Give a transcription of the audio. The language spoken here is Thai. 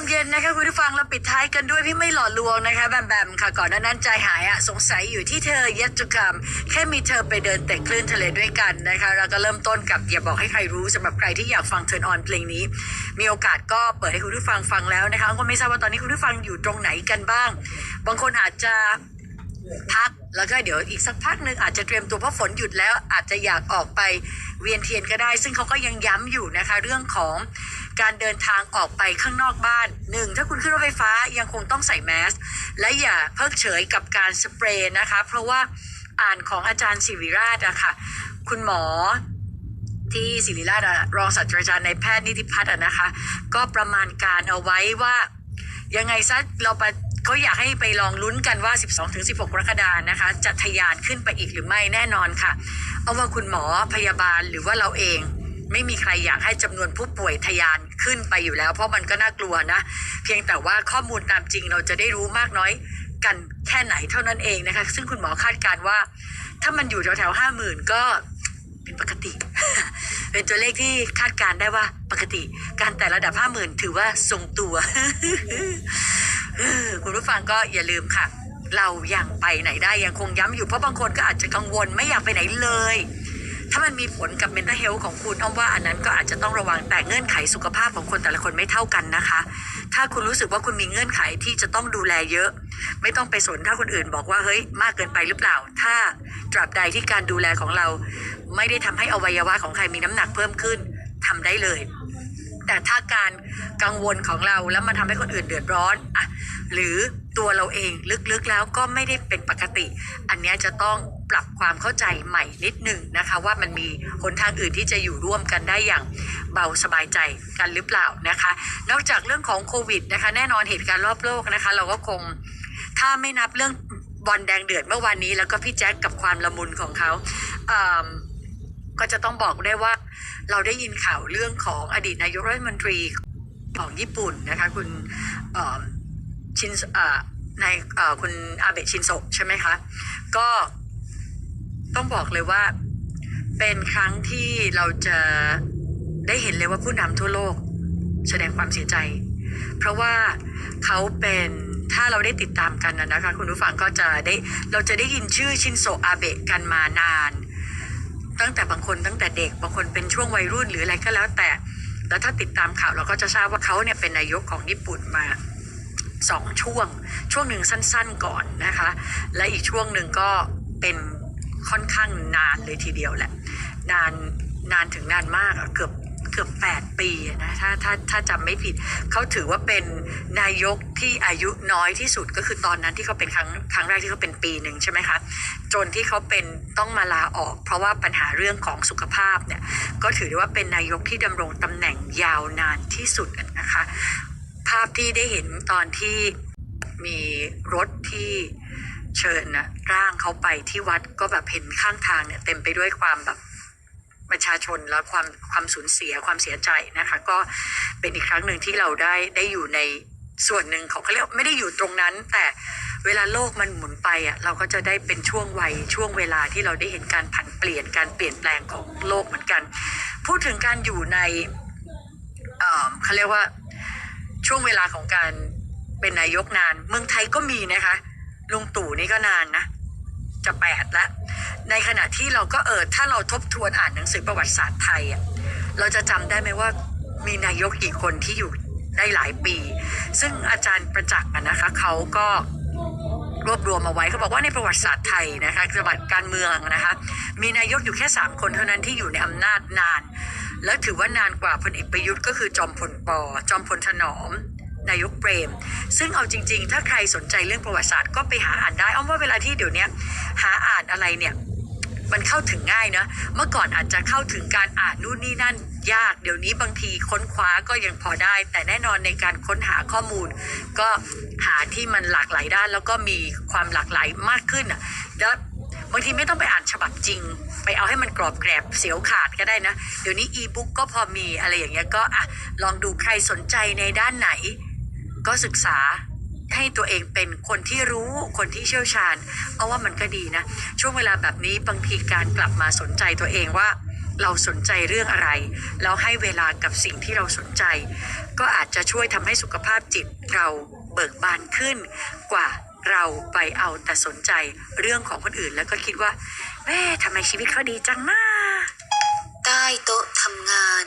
งเย็นนะคะคุณผู้ฟังเราปิดท้ายกันด้วยพี่ไม่หล่อลวงนะคะแบมแบมค่ะก่อนหน้านั้นใจหายอะสงสัยอยู่ที่เธอยัตุกรรม แค่มีเธอไปเดินเตะคลื่นทะเลด้วยกันนะคะ เราก็เริ่มต้นกับอย่าบอกให้ใครรู้สำหรับใครที่อยากฟังเทิร์นออนเพลงนี้ มีโอกาสก็เปิดให้คุณผู้ฟังฟังแล้วนะคะก็ไม่ทราบว่าตอนนี้คุณผู้ฟังอยู่ตรงไหนกันบ้าง บางคนอาจจะพักแล้วก็เดี๋ยวอีกสักพักหนึ่งอาจจะเตรียมตัวเพราะฝนหยุดแล้วอาจจะอยากออกไปเวียนเทียนก็ได้ ซึ่งเขาก็ยังย้ำอยู่นะคะ เรื่องของ การเดินทางออกไปข้างนอกบ้านหนึ่งถ้าคุณขึ้นรถไฟฟ้ายังคงต้องใส่แมส และอย่าเพิกเฉยกับการสเปรย์นะคะ เพราะว่าอ่านของอาจารย์ศิริราชอะค่ะ คุณหมอที่ศิริราชรองศาสตราจารย์ในแพทย์นิติพัฒน์นะคะ ก็ประมาณการเอาไว้ว่า ยังไงซะเราไปเขาอยากให้ไปลองลุ้นกันว่า 12-16 กรกฎานะคะ จะทะยานขึ้นไปอีกหรือไม่แน่นอนค่ะ เอาว่าคุณหมอพยาบาลหรือว่าเราเอง ไม่มีใครอยากให้จำนวนผู้ป่วยทะยานขึ้นไปอยู่แล้ว เพราะมันก็น่ากลัวนะ เพียงแต่ว่าข้อมูลตามจริงเราจะได้รู้มากน้อยกันแค่ไหนเท่านั้นเองนะคะ ซึ่งคุณหมอคาดการว่า ถ้ามันอยู่แถวแถวห้าหมื่นก็เป็นปกติ เป็นตัวเลขที่คาดการได้ว่าปกติ การแต่ระดับห้าหมื่นถือว่าทรงตัว คุณผู้ฟังก็อย่าลืมค่ะ เรายังไปไหนได้ยังคงย้ำอยู่เพราะบางคนก็อาจจะกังวลไม่อยากไปไหนเลย ถ้ามันมีผลกับ mental health ของคุณอ้อมว่าอันนั้นก็อาจจะต้องระวังแต่เงื่อนไขสุขภาพของคนแต่ละคนไม่เท่ากันนะคะ ถ้าคุณรู้สึกว่าคุณมีเงื่อนไขที่จะต้องดูแลเยอะ ไม่ต้องไปสนถ้าคนอื่นบอกว่าเฮ้ยมากเกินไปหรือเปล่า ถ้าตราบใดที่การดูแลของเรา ไม่ได้ทำให้อวัยวะของใครมีน้ำหนักเพิ่มขึ้นทำได้เลย แต่ถ้าการกังวลของเราแล้วมาทำให้คนอื่นเดือดร้อนอะหรือตัวเราเองลึกๆแล้วก็ไม่ได้เป็นปกติ อันนี้จะต้องปรับความเข้าใจใหม่นิดหนึ่งนะคะ ว่ามันมีหนทางอื่นที่จะอยู่ร่วมกันได้อย่างเบาสบายใจกันหรือเปล่านะคะ นอกจากเรื่องของโควิดนะคะ แน่นอนเหตุการณ์รอบโลกนะคะ เราก็คงถ้าไม่นับเรื่องบอลแดงเดือดเมื่อวานนี้ แล้วก็พี่แจ็คกับความละมุนของเขาอ่าก็จะต้องบอกได้ว่า เราได้ยินข่าวเรื่องของอดีตนายกรัฐมนตรีของญี่ปุ่นนะคะคุณชินนายคุณอาเบะชินโซะใช่ไหมคะ ก็ต้องบอกเลยว่าเป็นครั้งที่เราจะได้เห็นเลยว่าผู้นำทั่วโลกแสดงความเสียใจ เพราะว่าเขาเป็นถ้าเราได้ติดตามกันนะนะคะ คุณผู้ฟังก็จะได้เราจะได้ยินชื่อชินโซะอาเบะกันมานาน ตั้งแต่บางคนตั้งแต่เด็กบางคนเป็นช่วงวัยรุ่นหรืออะไรก็แล้วแต่ แล้วถ้าติดตามข่าวเราก็จะทราบว่าเขาเนี่ยเป็นนายกของญี่ปุ่นมาสองช่วง ช่วงหนึ่งสั้นๆก่อนนะคะ และอีกช่วงหนึ่งก็เป็นค่อนข้างนานเลยทีเดียวแหละ นานนานถึงนานมากเกือบ เกือบแปดปีนะถ้าถ้าถ้าจำไม่ผิด เขาถือว่าเป็นนายกที่อายุน้อยที่สุดก็คือตอนนั้นที่เขาเป็นครั้งครั้งแรกที่เขาเป็นปีหนึ่งใช่ไหมคะ จนที่เขาเป็นต้องมาลาออก เพราะว่าปัญหาเรื่องของสุขภาพเนี่ยก็ถือได้ว่าเป็นนายกที่ดำรงตำแหน่งยาวนานที่สุดนะคะ ภาพที่ได้เห็นตอนที่มีรถที่เชิญนะร่างเขาไปที่วัดก็แบบเห็นข้างทางเนี่ยเต็มไปด้วยความแบบ ประชาชนและความความสูญเสียความเสียใจนะคะ ก็เป็นอีกครั้งหนึ่งที่เราได้ได้อยู่ในส่วนหนึ่งของเขาเรียกไม่ได้อยู่ตรงนั้น แต่เวลาโลกมันหมุนไปอะเราก็จะได้เป็นช่วงวัยช่วงเวลาที่เราได้เห็นการผันเปลี่ยนการเปลี่ยนแปลงของโลกเหมือนกัน พูดถึงการอยู่ในเอ่อเขาเรียกว่าช่วงเวลาของการเป็นนายกนาน เมืองไทยก็มีนะคะลุงตู่นี่ก็นานนะจะแปดแล้ว ในขณะที่เราก็เออถ้าเราทบทวนอ่านหนังสือประวัติศาสตร์ไทยอะเราจะจำได้ไหมว่ามีนายกกี่คนที่อยู่ได้หลายปี ซึ่งอาจารย์ประจักษ์นะคะเขาก็รวบรวมมาไว้เขาบอกว่าในประวัติศาสตร์ไทยนะคะประวัติการเมืองนะคะมีนายกอยู่แค่สามคนเท่านั้นที่อยู่ในอำนาจนาน แล้วถือว่านานกว่าพลเอกประยุทธ์ก็คือจอมพลปอจอมพลถนอมนายกเปรม ซึ่งเอาจริง ๆ ถ้าใครสนใจเรื่องประวัติศาสตร์ก็ไปหาอ่านได้อ้อมว่าเวลาที่เดี๋ยวนี้หาอ่านอะไรเนี่ย มันเข้าถึงง่ายนะ เมื่อก่อนอาจจะเข้าถึงการอ่านนู่นนี่นั่นยาก เดี๋ยวนี้บางทีค้นคว้าก็ยังพอได้ แต่แน่นอนในการค้นหาข้อมูล ก็หาที่มันหลากหลายด้าน แล้วก็มีความหลากหลายมากขึ้นอะแล้วบางทีไม่ต้องไปอ่านฉบับจริง ไปเอาให้มันกรอบแกรบเสียวขาดก็ได้นะ เดี๋ยวนี้อีบุ๊กก็พอมีอะไรอย่างเงี้ยก็อะลองดูใครสนใจในด้านไหน ก็ศึกษา ให้ตัวเองเป็นคนที่รู้คนที่เชี่ยวชาญ เอาว่ามันก็ดีนะ ช่วงเวลาแบบนี้บางทีการกลับมาสนใจตัวเองว่าเราสนใจเรื่องอะไร แล้วให้เวลากับสิ่งที่เราสนใจ ก็อาจจะช่วยทำให้สุขภาพจิตเราเบิกบานขึ้นกว่าเราไปเอาแต่สนใจเรื่องของคนอื่น แล้วก็คิดว่าแม่ทำไมชีวิตเขาดีจังนะใต้โต๊ะทำงาน